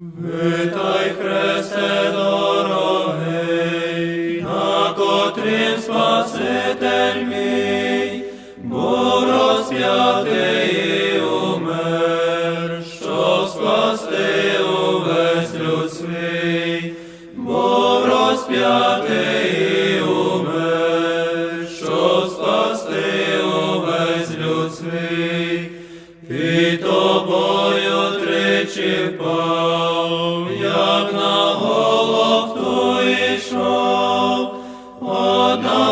Витай, Христе дорогий, на котрім Спаситель мій, був розп'ятий і умер, щоб спасти увесь люд свій, був розп'ятий і умер, щоб спасти увесь люд свій, і тобою тричі впав,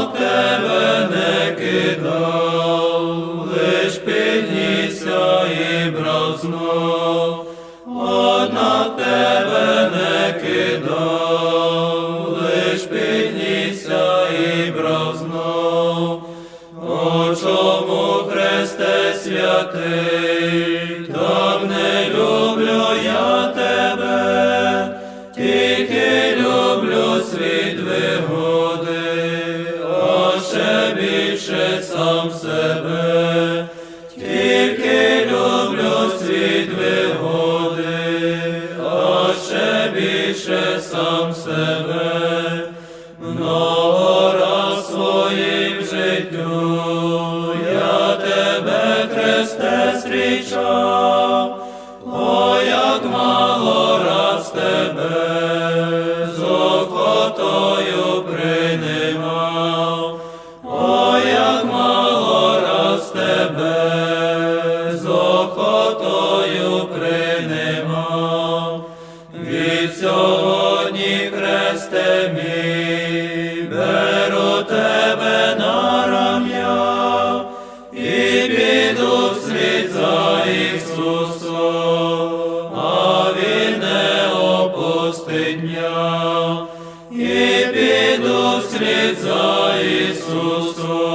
тебе не кидав, лиш піднісся і брав знов, однак тебе не кидав, лиш піднісся і брав знов. О чому Христе святий, так не люблю я тебе, тільки люблю світ вигоди, Много раз своїм життю а Він і піду за Ісусом,